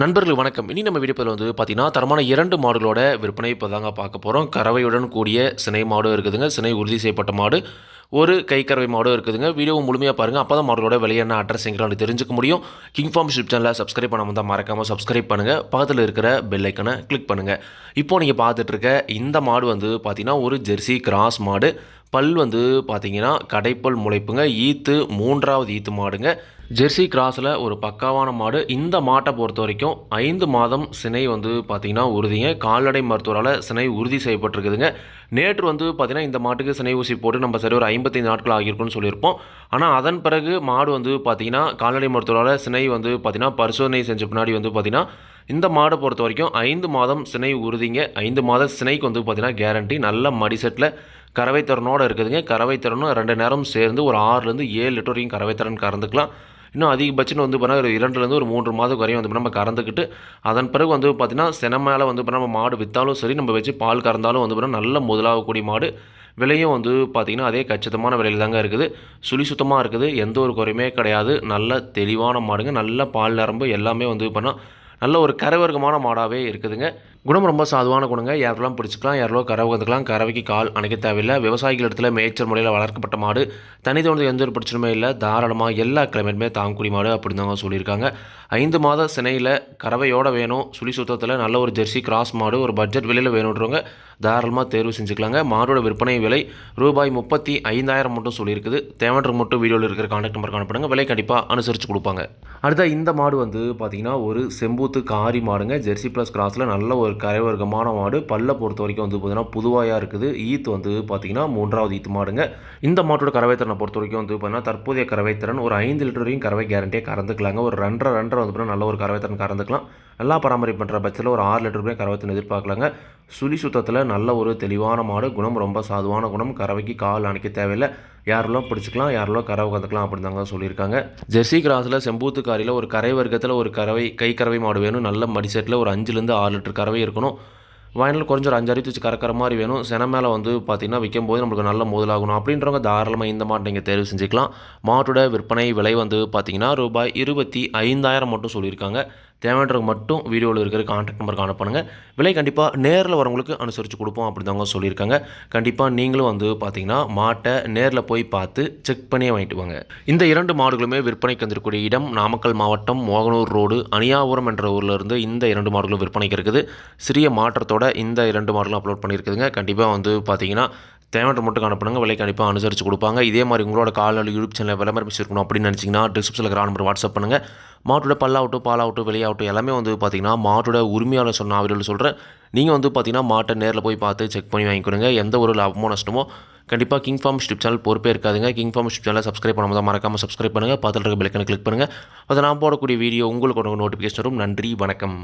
நண்பர்கள் வணக்கம். இனி நம்ம வீடியோ வந்து பார்த்தீங்கன்னா தரமான இரண்டு மாடுகளோட விற்பனை இப்போ தாங்க பார்க்க போகிறோம் கறவையுடன் கூடிய சினை மாடும் இருக்குதுங்க. சினை உறுதி செய்யப்பட்ட மாடு. ஒரு கை கறவை மாடும் இருக்குதுங்க. வீடியோ முழுமையாக பாருங்கள் அப்போ தான் மாடுகளோட விலை என்ன அட்ரஸ் எங்களால் தெரிஞ்சுக்க முடியும். கிங் ஃபார்ம் ஷிப் சேனலை சப்ஸ்கிரைப் பண்ணாமல் தான் மறக்காமல் சப்ஸ்கிரைப் பண்ணுங்கள் பக்கத்தில் இருக்கிற பெல் ஐக்கனை கிளிக் பண்ணுங்கள் இப்போது நீங்கள் பார்த்துட்ருக்க இந்த மாடு வந்து பார்த்தீங்கன்னா ஒரு ஜெர்சி கிராஸ் மாடு. பல் வந்து பார்த்தீங்கன்னா கடைப்பல் முளைப்புங்க. ஈத்து மூன்றாவது ஈத்து மாடுங்க. ஜெர்சி கிராஸில் ஒரு பக்காவான மாடு. இந்த மாட்டை பொறுத்த வரைக்கும் ஐந்து மாதம் சினை வந்து பார்த்தீங்கன்னா உறுதிங்க. கால்நடை மருத்துவரால் சினை உறுதி செய்யப்பட்டிருக்குதுங்க. நேற்று வந்து பார்த்திங்கன்னா இந்த மாட்டுக்கு சினை ஊசி போட்டு நம்ம சரி ஒரு ஐம்பத்தைந்து நாட்கள் ஆகியிருக்கும்னு சொல்லியிருப்போம். ஆனால் அதன் பிறகு மாடு வந்து பார்த்தீங்கன்னா கால்நடை மருத்துவரால் சினை வந்து பார்த்திங்கன்னா பரிசோதனை செஞ்ச பின்னாடி வந்து பார்த்திங்கன்னா இந்த மாடை பொறுத்த வரைக்கும் ஐந்து மாதம் சினை உறுதிங்க. ஐந்து மாத சினைக்கு வந்து பார்த்திங்கன்னா கேரண்டி நல்ல மடிசெட்டில் கறவை இருக்குதுங்க. கறவை திறனும் ரெண்டு நேரம் சேர்ந்து ஒரு ஆறுலேருந்து ஏழு லிட்டர் வரைக்கும் கறவை கறந்துக்கலாம். இன்னும் அதிகபட்சம் வந்து பார்த்தீங்கன்னா ஒரு இரண்டுலேருந்து ஒரு மூன்று மாதம் வரையும் வந்து நம்ம கறந்துக்கிட்டு அதன் பிறகு வந்து பார்த்திங்கன்னா சின மேலே வந்து நம்ம மாடு விற்றாலும் சரி நம்ம வச்சு பால் கறந்தாலும் வந்து பார்த்தீங்கன்னா நல்ல முதலாகக்கூடிய மாடு. விலையும் வந்து பார்த்திங்கன்னா அதே கச்சிதமான விலையில் தாங்க இருக்குது. சுழி சுத்தமாக இருக்குது. எந்த ஒரு குறையுமே கிடையாது. நல்ல தெளிவான மாடுங்க. நல்ல பால் நரம்பு எல்லாமே வந்து பண்ணால் நல்ல ஒரு கரவர்க்கமான மாடாகவே இருக்குதுங்க. குணம் ரொம்ப சாதுவான குணங்க. யாரெல்லாம் பிடிச்சிக்கலாம் யாரெல்லாம் கறவை கற்றுக்கலாம் கறவைக்கு கால் அணைக்க தேவையில்லை. விவசாயிகள் இடத்துல மேய்ச்சல் முறையில் வளர்க்கப்பட்ட மாடு தனி தோணுது எந்த ஒரு பிரச்சனையுமே இல்லை. தாராளமாக எல்லா கிளைமேட்டுமே தாங்குடி மாடு அப்படின்னு தாங்க சொல்லியிருக்காங்க. ஐந்து மாத சினையில் கறவையோடு வேணும் சுழி சுத்தத்தில் நல்ல ஒரு ஜெர்சி கிராஸ் மாடு ஒரு பட்ஜெட் விலையில் வேணுன்றவங்க தாராளமாக தேர்வு செஞ்சுக்கலாங்க. மாடோட விற்பனை விலை ரூபாய் முப்பத்தி ஐந்தாயிரம் மட்டும் சொல்லியிருக்குது. தேவைன்ற மட்டும் வீடியோவில் இருக்கிற கான்டாக்ட் நம்பர் காணப்படுங்க. விலை கண்டிப்பாக அனுசரித்து கொடுப்பாங்க. அடுத்த இந்த மாடு வந்து பார்த்திங்கன்னா ஒரு செம்பூத்து காரி மாடுங்க. ஜெர்சி ப்ளஸ் கிராஸில் நல்ல ஒரு கரைவர்க்கமான மாடு. பல்லை பொறுத்த வரைக்கும் வந்து பார்த்திங்கன்னா புதுவாயாக இருக்குது. ஈத்து வந்து பார்த்திங்கன்னா மூன்றாவது ஈத்து மாடுங்க. இந்த மாட்டோட கறவைத்திறனை பொறுத்த வரைக்கும் வந்து பார்த்திங்கன்னா தற்போதைய கறவைத்திறன் ஒரு ஐந்து லிட்டர் வரையும் கறவை கேரண்டியாக கறந்துக்கலாங்க. ஒரு ரெண்டரை ரெண்டரை வந்து பார்த்தீங்கன்னா நல்ல ஒரு கறவைத்திறன் கறந்துக்கலாம். நல்லா பராமரிப்பு பண்ணுற பட்சத்தில் ஒரு ஆறு லிட்டர் வரைக்கும் கறவைத்திறன் எதிர்பார்க்கலாங்க. சுழி சுத்தத்தில் நல்ல ஒரு தெளிவான மாடு. குணம் ரொம்ப சாதுவான குணம். கறவைக்கு கால் அணைக்க தேவையில்லை. யாரெல்லாம் பிடிச்சிக்கலாம் யாரெல்லாம் கரை கற்றுக்கலாம் அப்படின்னு தாங்க சொல்லியிருக்காங்க. ஜெர்சி கிராஸில் செம்பூத்துக்காரியில் ஒரு கரை வர்க்கத்தில் ஒரு கறவை கை கறவை மாடு வேணும். நல்ல மடிசெட்டில் ஒரு அஞ்சுலேருந்து ஆறு லிட்டர் கறவை இருக்கணும். வயலில் கொஞ்சம் ஒரு அஞ்சு வச்சு கறக்கிற மாதிரி வேணும். சென மேலே வந்து பார்த்திங்கன்னா விற்கும் போது நம்மளுக்கு நல்ல முதலாகணும். அப்படின்றவங்க தாராளமாக இந்த மாட்டை நீங்கள் தேர்வு செஞ்சுக்கலாம். மாட்டோட விற்பனை விலை வந்து பார்த்திங்கன்னா ரூபாய் இருபத்தி ஐந்தாயிரம் மட்டும் சொல்லியிருக்காங்க. தேவைன்றவங்க மட்டும் வீடியோவில் இருக்கிற கான்டாக்ட் நம்பருக்கு அனுப்பணுங்க. விலை கண்டிப்பாக நேரில் வரவங்களுக்கு அனுசரித்து கொடுப்போம் அப்படி தாங்க சொல்லியிருக்காங்க. கண்டிப்பாக நீங்களும் வந்து பார்த்தீங்கன்னா மாட்டை நேரில் போய் பார்த்து செக் பண்ணியே வாங்கிட்டு வாங்க. இந்த இரண்டு மாடுகளுமே விற்பனைக்கு வந்திருக்கக்கூடிய இடம் நாமக்கல் மாவட்டம் மோகனூர் ரோடு அணியாபுரம் என்ற ஊரில் இருந்து இந்த இரண்டு மாடுகளும் விற்பனைக்கு இருக்குது. சிறிய மாற்றத்தோட இந்த இரண்டு மாடலும் அப்லோட் பண்ணியிருக்குதுங்க. கண்டிப்பாக வந்து பார்த்தீங்கன்னா தேவையான மட்டும் அனுப்புங்க விலை கண்டிப்பாக அனுசரித்து கொடுப்பாங்க. இதே மாதிரி உங்களோட கால்நடை யூடியூப் சேனலில் விளம்பரம் இருக்கணும் அப்படின்னு நினச்சிங்கன்னா டிஸ்கிரிப்ஷனில் இருக்கிற நம்பர் வாட்ஸ்அப் பண்ணுங்கள் மாட்டோட பல்லாகட்டும் பாலாகட்டும் வெளியாகட்டும் எல்லாமே வந்து பார்த்திங்கன்னா மாட்டோட உரிமையாளர் சொன்ன ஆவிரில் சொல்கிறேன் நீங்கள் வந்து பார்த்தீங்கன்னா மாட்டை நேரில் போய் பார்த்து செக் பண்ணி வாங்கிக்கணுங்க எந்த ஒரு லாபமோ நஷ்டமோ கண்டிப்பாக கிங் ஃபார்ம் யூடியூப் சேனல் பொறுப்பே இருக்காதுங்க. கிங் ஃபார்ம் யூடியூப் சேனலை சப்ஸ்கிரைப் பண்ணாமல் மறக்காமல் சப்ஸ்கிரைப் பண்ணுங்கள் பார்த்துட்டு இருக்க பெல்லைக்கனை கிளிக் பண்ணுங்கள் அதை நான் போடக்கூடிய வீடியோ உங்களுக்கு நோட்டிஃபிகேஷன் வரும். நன்றி வணக்கம்.